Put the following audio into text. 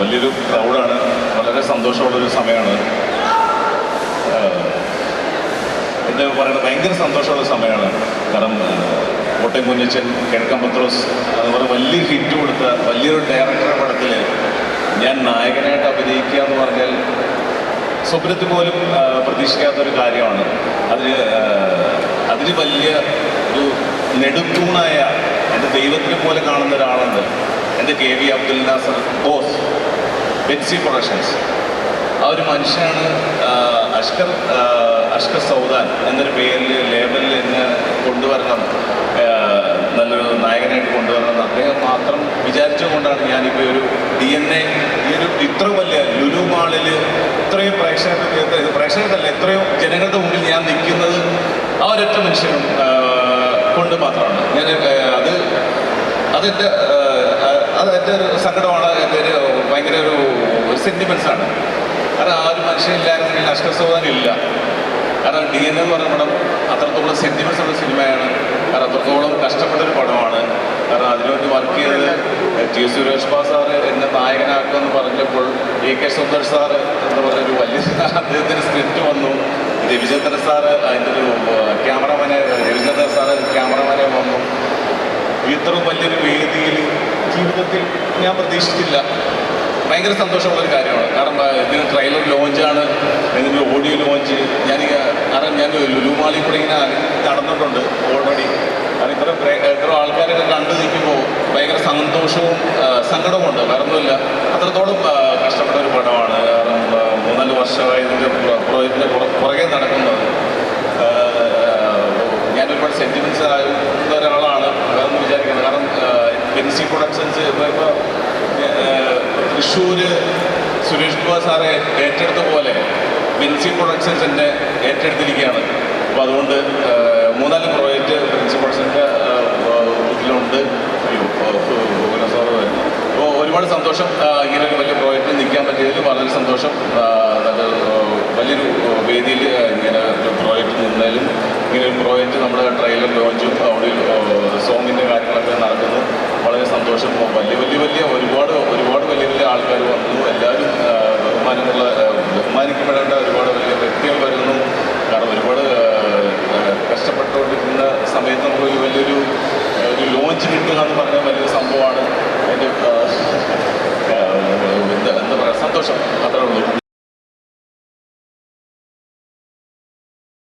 വലിയൊരു ക്രൗഡാണ് വളരെ സന്തോഷമുള്ളൊരു സമയമാണ്. എന്ന് പറയുന്നത് ഭയങ്കര സന്തോഷമുള്ള സമയമാണ്. കാരണം കോട്ടയം കുഞ്ഞച്ചൻ കിഴക്കൻ പത്രോസ് അതുപോലെ വലിയ ഹിറ്റ് കൊടുത്ത വലിയൊരു ഡയറക്ടറുടെ പടത്തിൽ ഞാൻ നായകനായിട്ട് അഭിനയിക്കുക എന്ന് പറഞ്ഞാൽ സ്വപ്നത്തിൽ പോലും പ്രതീക്ഷിക്കാത്തൊരു കാര്യമാണ്. അതിന് അതിന് വലിയ ഒരു നെടുത്തൂണായ എന്റെ ദൈവത്തിനെ പോലെ കാണുന്ന ഒരാളുണ്ട്. എന്റെ K V Abdul Bose Benzy productions. ആ ഒരു മനുഷ്യനാണ് അഷ്കർ അഷ്കർ സൗദാൻ എന്നൊരു പേരിൽ ലേബലിൽ എന്നെ കൊണ്ടുവരണം നല്ലൊരു നായകനായിട്ട് കൊണ്ടുവരണം. അദ്ദേഹം മാത്രം വിചാരിച്ചുകൊണ്ടാണ് ഞാനിപ്പോൾ ഒരു ഡി എൻ എ ഈ ഒരു ഇത്ര വലിയ ലുലു മാളിൽ ഇത്രയും പ്രേക്ഷകർക്ക് പ്രേക്ഷകർക്കല്ല എത്രയോ ജനങ്ങളുടെ മുമ്പിൽ ഞാൻ നിൽക്കുന്നത് ആ ഒരൊറ്റ മനുഷ്യനും കൊണ്ട് മാത്രമാണ്. ഞാൻ അത് അതെന്റെ അത് എന്റെ ഒരു സങ്കടമാണ്. എന്റെ ഒരു ഭയങ്കര ഒരു സെന്റിമെൻസ് ആണ്. കാരണം ആ ഒരു മനുഷ്യനില്ലായിരുന്നെങ്കിൽ സൗദാൻ ഇല്ല കാരണം ഡി എൻ എന്ന് പറഞ്ഞ പടം അത്രത്തോളം സെന്റിമെൻസ് ഉള്ള സിനിമയാണ്. കാരണം അത്രത്തോളം കഷ്ടപ്പെട്ട ഒരു പടമാണ്. കാരണം അതിനുവേണ്ടി വർക്ക് ചെയ്തത് ടി സുരേഷ് ബാ സാറ് എന്നെ നായകനാക്കുമെന്ന് പറഞ്ഞപ്പോൾ എ കെ സുന്ദർ സാറ് എന്ന് പറഞ്ഞൊരു വലിയ അദ്ദേഹത്തിന് സ്ക്രിപ്റ്റ് വന്നു. രവിചന്ദ്രൻ സാറ് അതിന്റെ ഒരു ക്യാമറമാനെ രവിചന്ദ്രൻ സാറ് ക്യാമറമാനെ വന്നു. ഇത്ര വലിയൊരു വേദിയിൽ ജീവിതത്തിൽ ഞാൻ പ്രതീക്ഷിച്ചില്ല ഭയങ്കര സന്തോഷമുള്ളൊരു കാര്യമാണ്. കാരണം ഇതിന് ട്രെയിലർ ലോഞ്ചാണ് ഇതിന്റെ ഓഡിയോ ലോഞ്ച് ഞാൻ കാരണം ഞാൻ ലുലുമാളിൽ കൂടെ ഇങ്ങനെ നടന്നിട്ടുണ്ട് ഓൾറെഡി കാരണം ഇത്ര ഇത്ര ആൾക്കാരൊക്കെ കണ്ടു നിൽക്കുമ്പോൾ ഭയങ്കര സന്തോഷവും സങ്കടമുണ്ട് സങ്കടവുമുണ്ട്. വേറെ അത്രത്തോളം കഷ്ടപ്പെട്ട ഒരു പടമാണ്. കാരണം മൂന്നാൽ വർഷമായി ഇതിന്റെ പ്രോജക്റ്റിന്റെ പുറകെ നടക്കുന്നത് ഞാൻ ഒരുപാട് സെന്റിമെന്റ്സ് ആയിരുന്ന ഒരാളാണ്. വേറൊന്നും വിചാരിക്കുന്നത് കാരണം ബെൻസി പ്രൊഡക്ഷൻസ് ഇപ്പോൾ തൃശ്ശൂർ സുരേഷ് കുമാർ സാറെ ഏറ്റെടുത്ത പോലെ ബെൻസി പ്രൊഡക്ഷൻസിന്റെ ഏറ്റെടുത്തിരിക്കുകയാണ്. അപ്പോൾ അതുകൊണ്ട് മൂന്നാൽ പ്രോജക്റ്റ് ബെൻസി പ്രൊഡക്ഷന്റെ ഇതിലുണ്ട് അപ്പോൾ ഒരുപാട് സന്തോഷം. ഇങ്ങനെ ഒരു വലിയ പ്രോജക്റ്റിൽ നിൽക്കാൻ പറ്റിയതിൽ വളരെ സന്തോഷം. വലിയൊരു വേദിയിൽ ഇങ്ങനെ പ്രോജക്റ്റ് നിന്നാലും ഇങ്ങനെ ഒരു പ്രോജക്റ്റ് നമ്മുടെ ട്രെയിലർ ലോഞ്ചും അവിടെ l'albero